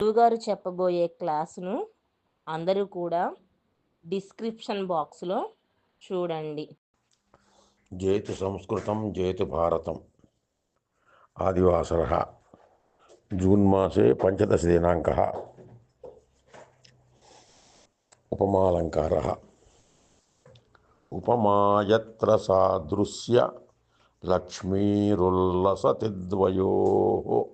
గురువుగారు చెప్పబోయే క్లాసును అందరూ కూడా డిస్క్రిప్షన్ బాక్స్లో చూడండి. జయతు సంస్కృతం జయతు భారతం. ఆదివాసర. జూన్ మాసే పంచదశదినాంక ఉపమాలంకార. ఉపమాయత్ర సాదృశ్య లక్ష్మీరుల్లసతిద్వయో.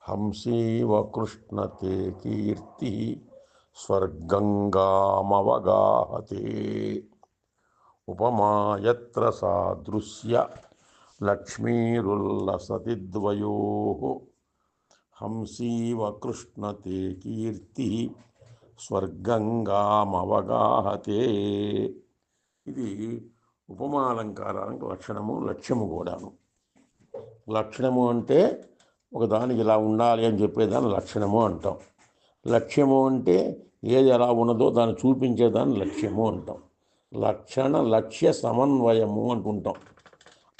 హంసీవ కృష్ణతే కీర్తి స్వర్గంగామవగాహతే. ఉపమాయత్ర సాదృశ్య లక్ష్మీరుల్లసతిద్వయో. హంసీవ కృష్ణతే కీర్తి స్వర్గంగామవగాహతే. ఇది ఉపమాలంకారానికి లక్షణము లక్ష్యము కూడాను. లక్షణము అంటే ఒకదానికి ఇలా ఉండాలి అని చెప్పేదాన్ని లక్షణము అంటాం. లక్ష్యము అంటే ఏది ఎలా ఉన్నదో దాన్ని చూపించేదాన్ని లక్ష్యము అంటాం. లక్షణ లక్ష్య సమన్వయము అంటుంటాం.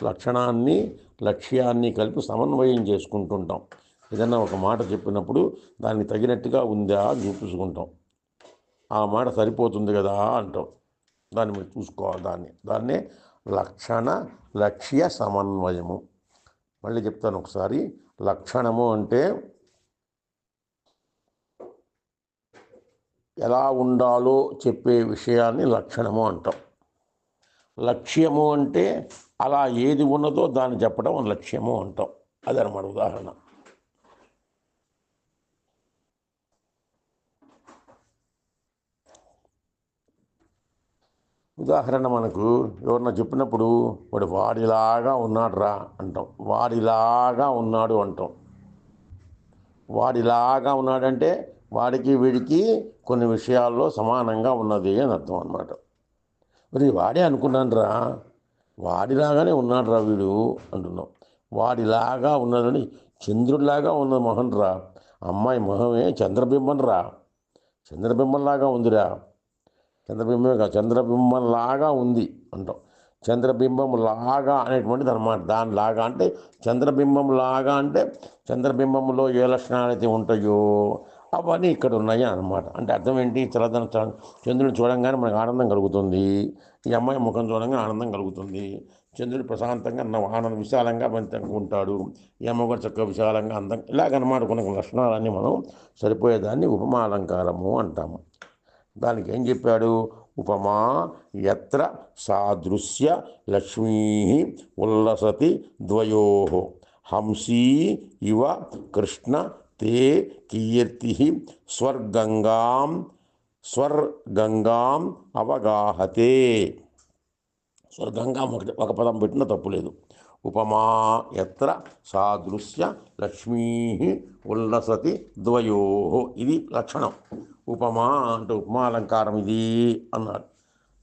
లక్షణాన్ని లక్ష్యాన్ని కలిపి సమన్వయం చేసుకుంటుంటాం. ఏదన్నా ఒక మాట చెప్పినప్పుడు దానికి తగినట్టుగా ఉందా అని చూపించుకుంటాం. ఆ మాట సరిపోతుంది కదా అంటాం. దాన్ని మీరు చూసుకోవాలి దాన్ని దాన్నే లక్షణ లక్ష్య సమన్వయము. మళ్ళీ చెప్తాను ఒకసారి. లక్షణము అంటే ఎలా ఉండాలో చెప్పే విషయాన్ని లక్షణము అంటాం. లక్ష్యము అంటే అలా ఏది ఉన్నదో దాన్ని చెప్పడం లక్ష్యము అంటాం. అదనమాట ఉదాహరణ. ఉదాహరణ మనకు ఎవరన్నా చెప్పినప్పుడు వాడు వాడిలాగా ఉన్నాడురా అంటాం. వాడిలాగా ఉన్నాడు అంటాం. వాడిలాగా ఉన్నాడంటే వాడికి వీడికి కొన్ని విషయాల్లో సమానంగా ఉన్నది అని అర్థం అనమాట మరి వాడే అనుకున్నానురా వాడిలాగానే ఉన్నాడురా వీడు అంటున్నాం. వాడిలాగా ఉన్నదని చంద్రుడిలాగా ఉన్న మొహన్ రా అమ్మాయి మొహమే చంద్రబింబం రా చంద్రబింబంలాగా ఉందిరా. చంద్రబింబం కాదు. చంద్రబింబం లాగా ఉంది అంటాం. చంద్రబింబం లాగా అనేటువంటిది అనమాట దానిలాగా అంటే చంద్రబింబం లాగా అంటే చంద్రబింబంలో ఏ లక్షణాలు అయితే ఉంటాయో అవన్నీ ఇక్కడ ఉన్నాయి అన్నమాట. అంటే అర్థం ఏంటి? చల్లదన చంద్రుని చూడంగానే మనకు ఆనందం కలుగుతుంది. ఈ అమ్మాయి ముఖం చూడంగానే ఆనందం కలుగుతుంది. చంద్రుడు ప్రశాంతంగా ఆనందం ఆనంద విశాలంగా మంచిగా ఉంటాడు. ఈ అమ్మ కూడా చక్కగా విశాలంగా అందం ఇలాగనమాట కొన్ని లక్షణాలన్నీ మనం సరిపోయేదాన్ని ఉపమాలంకారము అంటాము. దానికి ఏం చెప్పాడు? ఉపమా ఎత్ర సాదృశ్య లక్ష్మీ ఉల్లసతి ద్వయో హంసీ ఇవ కృష్ణ తే కీర్తి స్వర్గంగాం స్వర్గంగాం అవగాహతే. స్వర్గంగా ఒకటి ఒక పదం పెట్టిన తప్పులేదు ఉపమా ఎత్ర సాదృశ్య లక్ష్మీ ఉల్లసతి ద్వయో ఇది లక్షణం. ఉపమా అంటే ఉపమా అలంకారం ఇది అన్నాడు.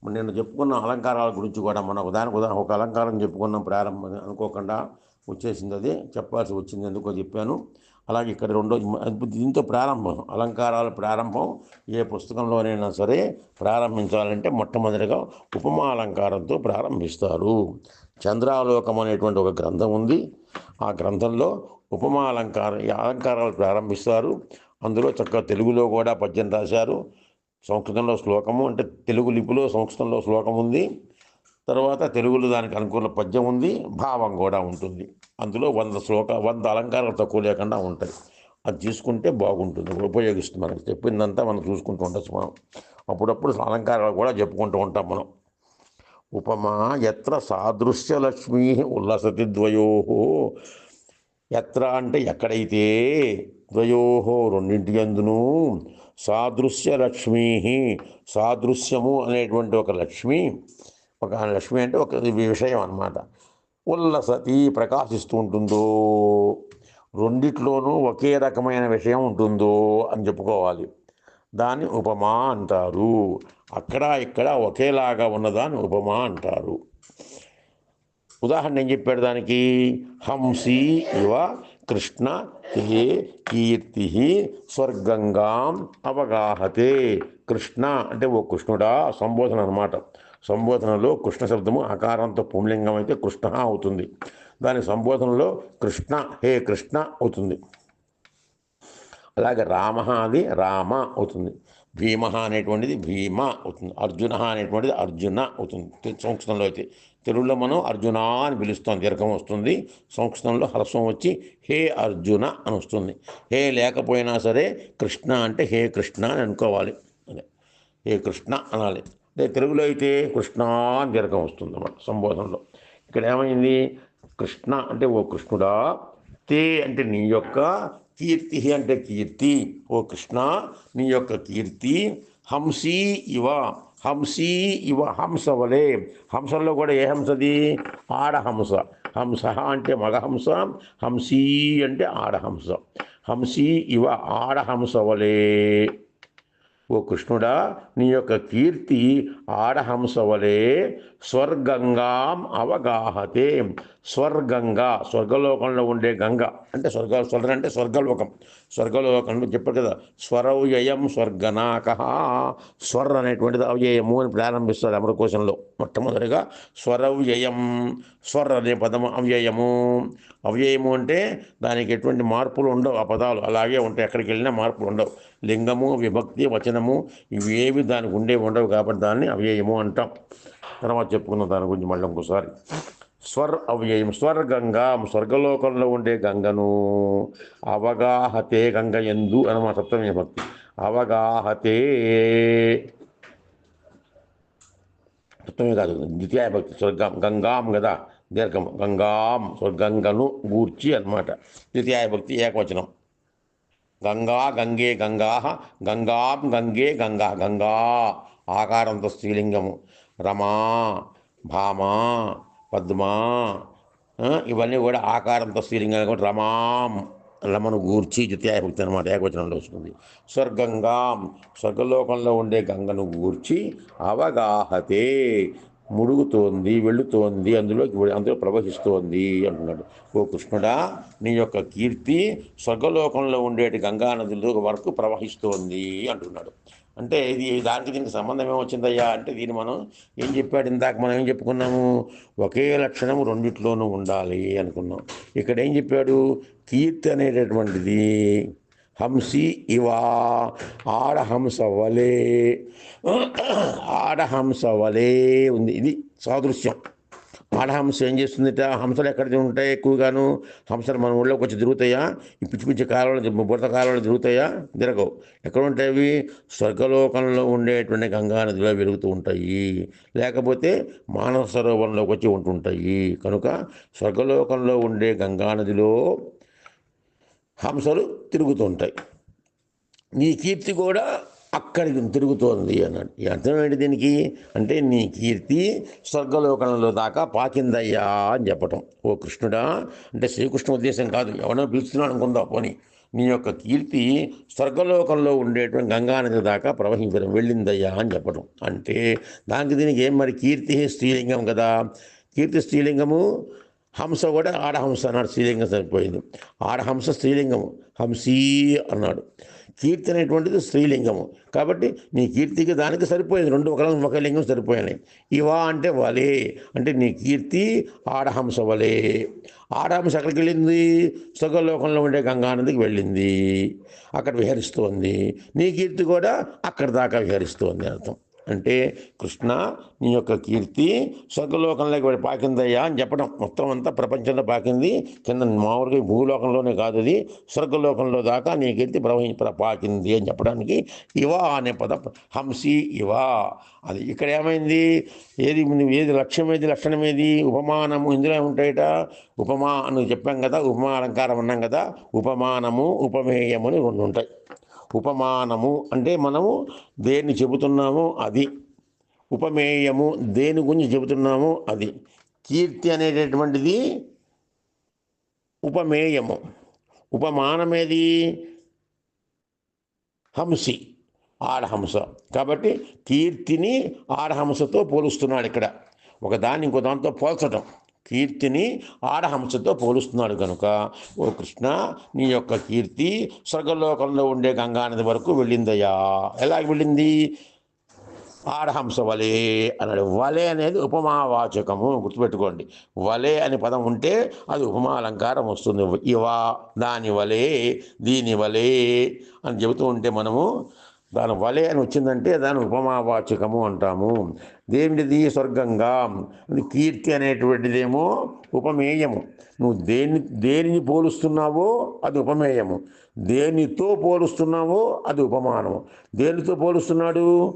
నేను చెప్పుకున్న అలంకారాల గురించి కూడా మన దానికి ఉదాహరణ ఒక అలంకారం చెప్పుకున్నాం ప్రారంభం అనుకోకుండా వచ్చేసింది అది. చెప్పాల్సి వచ్చింది ఎందుకో చెప్పాను. అలాగే ఇక్కడ రెండో దీంతో ప్రారంభం అలంకారాల ప్రారంభం ఏ పుస్తకంలోనైనా సరే ప్రారంభించాలంటే మొట్టమొదటిగా ఉపమా అలంకారంతో ప్రారంభిస్తారు. చంద్రాలోకం అనేటువంటి ఒక గ్రంథం ఉంది. ఆ గ్రంథంలో ఉపమా అలంకారం ఈ అలంకారాలు ప్రారంభిస్తారు. అందులో చక్కగా తెలుగులో కూడా పద్యం రాశారు. సంస్కృతంలో శ్లోకము అంటే తెలుగు లిపిలో సంస్కృతంలో శ్లోకం ఉంది. తర్వాత తెలుగులో దానికి అనుకూల పద్యం ఉంది. భావం కూడా ఉంటుంది. అందులో వంద శ్లోక వంద అలంకారాలు తక్కువ లేకుండా ఉంటాయి. అది తీసుకుంటే బాగుంటుంది. ఉపయోగిస్తుంది మనకి. చెప్పిందంతా మనం చూసుకుంటూ ఉండొచ్చు మనం. అప్పుడప్పుడు అలంకారాలు కూడా చెప్పుకుంటూ ఉంటాం మనం. ఉపమా ఎత్ర సాదృశ్యలక్ష్మీ ఉల్లసతి ద్వయో ఎత్ర అంటే ఎక్కడైతే ద్వయోహో రెండింటి అందును సాదృశ్య లక్ష్మీ సాదృశ్యము అనేటువంటి ఒక లక్ష్మి ఒక లక్ష్మి అంటే ఒక విషయం అన్నమాట. ఉల్లసతి ప్రకాశిస్తూ ఉంటుందో రెండిట్లోనూ ఒకే రకమైన విషయం ఉంటుందో అని చెప్పుకోవాలి. దాన్ని ఉపమా అంటారు. అక్కడ ఇక్కడ ఒకేలాగా ఉన్నదాన్ని ఉపమా అంటారు. ఉదాహరణ ఏం చెప్పాడు దానికి? హంసి ఇవ కృష్ణ తే కీర్తి స్వర్గంగాం అవగాహతే. కృష్ణ అంటే ఓ కృష్ణుడా? సంబోధన అనమాట సంబోధనలో కృష్ణ శబ్దము ఆకారంతో పుంలింగం అయితే కృష్ణ అవుతుంది. దాని సంబోధనలో కృష్ణ హే కృష్ణ అవుతుంది. అలాగే రామ అది రామ అవుతుంది. భీమ అనేటువంటిది భీమ అవుతుంది. అర్జున అనేటువంటిది అర్జున అవుతుంది. సంస్కృతంలో అయితే తెలుగులో మనం అర్జున అని పిలుస్తాం దీర్ఘం వస్తుంది. సంస్కృతంలో హరస్వం వచ్చి హే అర్జున అని వస్తుంది. హే లేకపోయినా సరే కృష్ణ అంటే హే కృష్ణ అని అనుకోవాలి. అదే. హే కృష్ణ అనాలి. అదే తెలుగులో అయితే కృష్ణ అని దీర్ఘం వస్తుంది అన్నమాట సంబోధనలో. ఇక్కడ ఏమైంది? కృష్ణ అంటే ఓ కృష్ణుడా తే అంటే నీ యొక్క కీర్తి అంటే కీర్తి ఓ కృష్ణ నీ యొక్క కీర్తి హంసీ ఇవ హంసీ ఇవ హంస వలే. హంసల్లో కూడా ఏ హంసది? ఆడహంస. హంస అంటే మగహంస హంసీ అంటే ఆడహంస. హంసీ ఇవ ఆడహంస వలే. ఓ కృష్ణుడా నీ యొక్క కీర్తి ఆడహంస వలే. స్వర్గంగాం అవగాహతే. స్వర్గంగా స్వర్గలోకంలో ఉండే గంగ. అంటే స్వర్గ స్వర్గ అంటే స్వర్గలోకం. స్వర్గలోకంలో చెప్పారు కదా స్వరవ్యయం స్వర్గనాక. స్వర్ అనేటువంటిది అవ్యయము అని ప్రారంభిస్తారు అమరకోశంలో మొట్టమొదటిగా స్వరవ్యయం స్వర్ అనే పదము అవ్యయము. అవ్యయము అంటే దానికి ఎటువంటి మార్పులు ఉండవు ఆ పదాలు అలాగే ఉంటాయి ఎక్కడికి వెళ్ళినా మార్పులు ఉండవు. లింగము విభక్తి వచనము ఇవి ఏవి దానికి ఉండే ఉండవు కాబట్టి దాన్ని అవ్యయము అంటాం. తర్వాత చెప్పుకున్న దాని గురించి మళ్ళీ ఇంకోసారి. స్వర్ అవ్యయం స్వర్గంగా స్వర్గలోకంలో ఉండే గంగను అవగాహతే గంగ ఎందు అనమా సప్తమి భక్తి? అవగాహతే. సప్తమే కాదు ద్వితీయ భక్తి స్వర్గం గంగాం కదా దీర్ఘం. గంగాం స్వర్గంగను గూర్చి అన్నమాట. ద్వితీయ భక్తి ఏకవచనం. గంగా గంగే గంగా గంగాం గంగే గంగా గంగా ఆకారంతో స్త్రీలింగము. రమా భామా పద్మా ఇవన్నీ కూడా ఆకారంతో స్త్రీలింగం కూడా రమాం రమను గూర్చి ద్వితీయాభక్తి అనమాట ఏకవచనంలో వస్తుంది. స్వర్గంగా స్వర్గలోకంలో ఉండే గంగను గూర్చి అవగాహతే ముడుగుతోంది వెళుతోంది అందులోకి అందులో ప్రవహిస్తోంది అంటున్నాడు. ఓ కృష్ణుడా నీ యొక్క కీర్తి స్వర్గలోకంలో ఉండేటి గంగా వరకు ప్రవహిస్తోంది అంటున్నాడు. అంటే ఇది దానికి దీనికి సంబంధం ఏమొచ్చిందయ్యా? అంటే దీన్ని మనం ఏం చెప్పాడు? ఇందాక మనం ఏం చెప్పుకున్నాము? ఒకే లక్షణం రెండిట్లోనూ ఉండాలి అనుకున్నాం. ఇక్కడ ఏం చెప్పాడు? కీర్తి అనేటటువంటిది హంసి ఇవా ఆడహంస వలే ఆడహంస వలే ఉంది. ఇది సాదృశ్యం. ఆడహంస ఏం చేస్తుందిట? హంసలు ఎక్కడ ఉంటాయి ఎక్కువగాను? హంసలు మన ఊళ్ళోకి వచ్చి తిరుగుతాయా? ఈ పిచ్చి పిచ్చి కాలంలో బుడత కాలంలో తిరుగుతాయా? తిరగవు. ఎక్కడ ఉంటాయి అవి? స్వర్గలోకంలో ఉండేటువంటి గంగా నదిలో వెలుగుతూ ఉంటాయి. లేకపోతే మానవ సరోవరంలోకి వచ్చి ఉంటుంటాయి. కనుక స్వర్గలోకంలో ఉండే గంగా నదిలో హంసలు తిరుగుతూ ఉంటాయి. నీ కీర్తి కూడా అక్కడికి తిరుగుతోంది అన్నాడు. ఈ అర్థం ఏంటి దీనికి? అంటే నీ కీర్తి స్వర్గలోకంలో దాకా పాకిందయ్యా అని చెప్పటం. ఓ కృష్ణుడా అంటే శ్రీకృష్ణ ఉద్దేశం కాదు. ఎవరో పిలుస్తున్నాడు అనుకుందా పోనీ. నీ యొక్క కీర్తి స్వర్గలోకంలో ఉండేటువంటి గంగానది దాకా ప్రవహించడం వెళ్ళిందయ్యా అని చెప్పటం. అంటే దానికి దీనికి ఏం మరి కీర్తి? స్త్రీలింగం కదా. కీర్తి స్త్రీలింగము హంస కూడా ఆడహంస అన్నాడు. స్త్రీలింగం సరిపోయింది. ఆడహంస స్త్రీలింగము హంసీ అన్నాడు. కీర్తి అనేటువంటిది స్త్రీలింగము. కాబట్టి నీ కీర్తికి దానికి సరిపోయింది రెండు ఒక ఒక లింగం సరిపోయినాయి. ఇవా అంటే వలే అంటే నీ కీర్తి ఆడహంస వలే. ఆడహంస ఎక్కడికి వెళ్ళింది? సుఖలోకంలో ఉండే గంగానదికి వెళ్ళింది. అక్కడ విహరిస్తోంది. నీ కీర్తి కూడా అక్కడ దాకా విహరిస్తోంది అర్థం. అంటే కృష్ణ నీ యొక్క కీర్తి స్వర్గలోకంలోకి వెళ్ళి పాకిందయ్యా అని చెప్పడం. మొత్తం అంతా ప్రపంచంలో పాకింది. కింద మామూలుగా భూలోకంలోనే కాదు అది. స్వర్గలోకంలో దాకా నీ కీర్తి ప్రవహి పాకింది అని చెప్పడానికి ఇవా అనే పదం. హంసి ఇవా. అది ఇక్కడ ఏమైంది? ఏది ఏది లక్ష్యం ఏది లక్షణం ఏది? ఉపమానము ఇందులో ఉంటాయట ఉపమా అని చెప్పాం కదా ఉపమా అలంకారం అన్నాం కదా ఉపమానము ఉపమేయము అని రెండు ఉంటాయి. ఉపమానము అంటే మనము దేన్ని చెబుతున్నామో అది. ఉపమేయము దేని గురించి చెబుతున్నామో అది. కీర్తి అనేటటువంటిది ఉపమేయము. ఉపమానమేది? హంసి ఆడహంస. కాబట్టి కీర్తిని ఆడహంసతో పోలుస్తున్నాడు ఇక్కడ. ఒక దాన్ని ఇంకో దాంతో పోల్చటం. కీర్తిని ఆడహంసతో పోలుస్తున్నాడు కనుక ఓ కృష్ణ నీ యొక్క కీర్తి స్వర్గలోకంలో ఉండే గంగానది వరకు వెళ్ళిందయ్యా. ఎలా వెళ్ళింది? ఆడహంస వలే అన్నాడు. వలే అనేది ఉపమావాచకము గుర్తుపెట్టుకోండి. వలే అనే పదం ఉంటే అది ఉపమాలంకారం వస్తుంది. ఇవా దాని వలే దీని వలే అని చెబుతూ ఉంటే మనము దాని వలే అని వచ్చిందంటే దాని ఉపమావాచకము అంటాము. దేనిది స్వర్గంగా? కీర్తి అనేటువంటిదేమో ఉపమేయము. నువ్వు దేని దేనిని పోలుస్తున్నావో అది ఉపమేయము. దేనితో పోలుస్తున్నావో అది ఉపమానము. దేనితో పోలుస్తున్నాడు?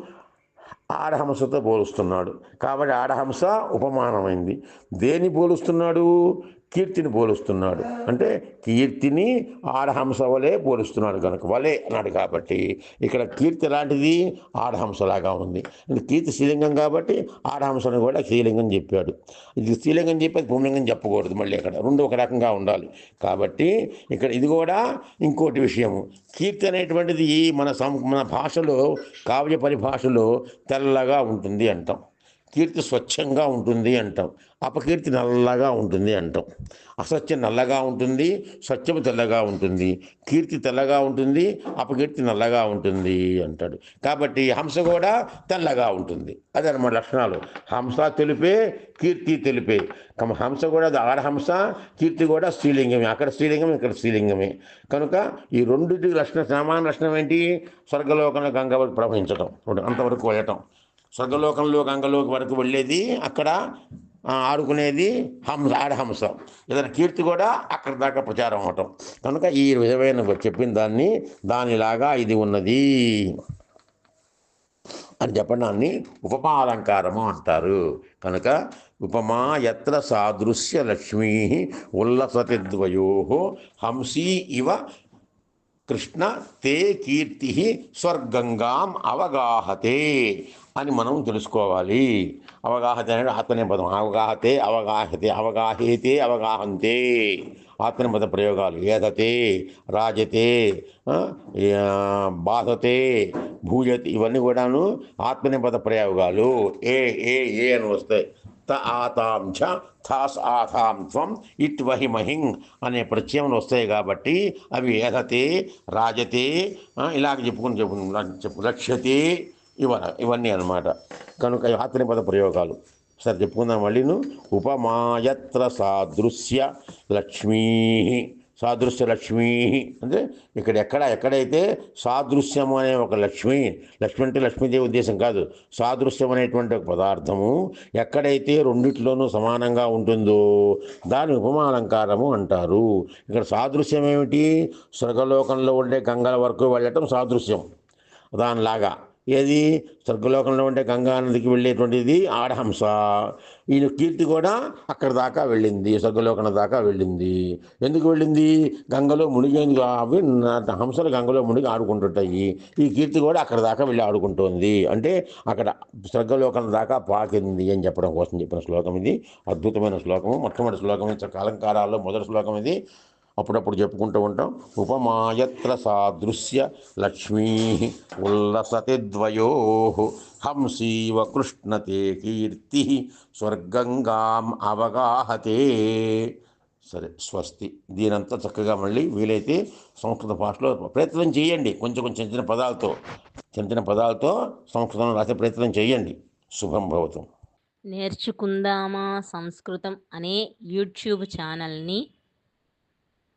ఆడహంసతో పోలుస్తున్నాడు. కాబట్టి ఆడహంస ఉపమానమైంది. దేని పోలుస్తున్నాడు? కీర్తిని పోలుస్తున్నాడు. అంటే కీర్తిని ఆడహంస వలె పోలుస్తున్నాడు కనుక వలె అన్నాడు కాబట్టి ఇక్కడ కీర్తి లాంటిది ఆడహంసలాగా ఉంది. కీర్తి శ్రీలింగం కాబట్టి ఆడహంసను కూడా శ్రీలింగం చెప్పాడు. ఇది శ్రీలింగం చెప్పేది పూర్ణింగం చెప్పకూడదు మళ్ళీ అక్కడ. రెండు ఒక రకంగా ఉండాలి. కాబట్టి ఇక్కడ ఇది కూడా ఇంకోటి విషయము. కీర్తి అనేటువంటిది మన సం మన భాషలో కావ్య పరిభాషలో తెల్లగా ఉంటుంది అంటాం. కీర్తి స్వచ్ఛంగా ఉంటుంది అంటాం. అపకీర్తి నల్లగా ఉంటుంది అంటాం. అసత్యం నల్లగా ఉంటుంది సత్యము తెల్లగా ఉంటుంది. కీర్తి తెల్లగా ఉంటుంది అపకీర్తి నల్లగా ఉంటుంది అంటాడు. కాబట్టి హంస కూడా తెల్లగా ఉంటుంది. అదే అన్నమాట లక్షణాలు. హంస తెలిపే కీర్తి తెలిపే. హంస కూడా ఆడహంస కీర్తి కూడా స్త్రీలింగమే. అక్కడ స్త్రీలింగం ఇక్కడ స్త్రీలింగమే. కనుక ఈ రెండింటి లక్షణ సమాన లక్షణం ఏంటి? స్వర్గలోకంలో గంగ వరకు ప్రవహించడం అంతవరకు వెళ్ళటం స్వర్గలోకంలో గంగలోకి వరకు వెళ్ళేది అక్కడ ఆడుకునేది హంస ఆడహంస. ఏదైనా కీర్తి కూడా అక్కడ దాకా ప్రచారం అవటం. కనుక ఈ విధమైన చెప్పిన దాన్ని దానిలాగా ఇది ఉన్నది అని చెప్పడాన్ని ఉపమాలంకారము అంటారు. కనుక ఉపమా ఎత్ర సాదృశ్య లక్ష్మీ ఉల్లసతి ద్వయో హంసీ ఇవ కృష్ణ తే కీర్తి స్వర్గంగాం అవగాహతే అని మనం తెలుసుకోవాలి. అవగాహత అనేది ఆత్మనేపదం అవగాహతే అవగాహతే అవగాహేతే అవగాహంతే. ఆత్మనేపద ప్రయోగాలు. ఏదతే రాజతే బాధతే భూజతి ఇవన్నీ కూడాను ఆత్మనేపద ప్రయోగాలు. ఏ ఏ ఏ అని వస్తాయి. త ఆతాం చ థాస్ ఆథాం త్వం ఇట్ వహిమహింగ్ అనే ప్రత్యయములు వస్తాయి కాబట్టి అవి ఏధతే రాజతే ఇలాగ చెప్పుకుని చెప్పు చెప్పు లక్ష్యతే ఇవ ఇవన్నీ అన్నమాట. కనుక ఇవి ఆత్మనిపద ప్రయోగాలు. సరే చెప్పుకుందాం మళ్ళీను. ఉపమాయత్ర సాదృశ్య లక్ష్మీ సాదృశ్య లక్ష్మీ అంటే ఇక్కడ ఎక్కడ ఎక్కడైతే సాదృశ్యం అనే ఒక లక్ష్మి లక్ష్మి అంటే లక్ష్మీదేవి ఉద్దేశం కాదు. సాదృశ్యం అనేటువంటి ఒక పదార్థము ఎక్కడైతే రెండిట్లోనూ సమానంగా ఉంటుందో దాని ఉపమాలంకారము అంటారు. ఇక్కడ సాదృశ్యం ఏమిటి స్వర్గలోకంలో ఉండే గంగల వరకు వెళ్ళటం సాదృశ్యం. దానిలాగా. ఏది? స్వర్గలోకంలో ఉండే గంగా నదికి వెళ్ళేటువంటిది ఆడహంస. ఈయన కీర్తి కూడా అక్కడ దాకా వెళ్ళింది స్వర్గలోకం దాకా వెళ్ళింది. ఎందుకు వెళ్ళింది? గంగలో మునిగేందుకు అవి హంసలు గంగలో మునిగి ఆడుకుంటుంటాయి. ఈ కీర్తి కూడా అక్కడ దాకా వెళ్ళి ఆడుకుంటుంది. అంటే అక్కడ స్వర్గలోకం దాకా పాకింది అని చెప్పడం కోసం చెప్పిన శ్లోకం ఇది. అద్భుతమైన శ్లోకము. మొట్టమొదటి శ్లోకం ఇది అలంకారాల్లో మొదటి శ్లోకం ఇది. అప్పుడప్పుడు చెప్పుకుంటూ ఉంటాం. ఉపమాయత్ర సాదృశ్య లక్ష్మీ ఉల్లసతి ద్వయో హంసీవ కృష్ణతే కీర్తి స్వర్గంగాం అవగాహతే. సరే స్వస్తి. దీనంతా చక్కగా మళ్ళీ వీలైతే సంస్కృత భాషలో ప్రయత్నం చేయండి. కొంచెం కొంచెం చిన్న పదాలతో చిన్న చిన్న పదాలతో సంస్కృతం రాసే ప్రయత్నం చేయండి. శుభం భవతం. నేర్చుకుందామా సంస్కృతం అనే యూట్యూబ్ ఛానల్ని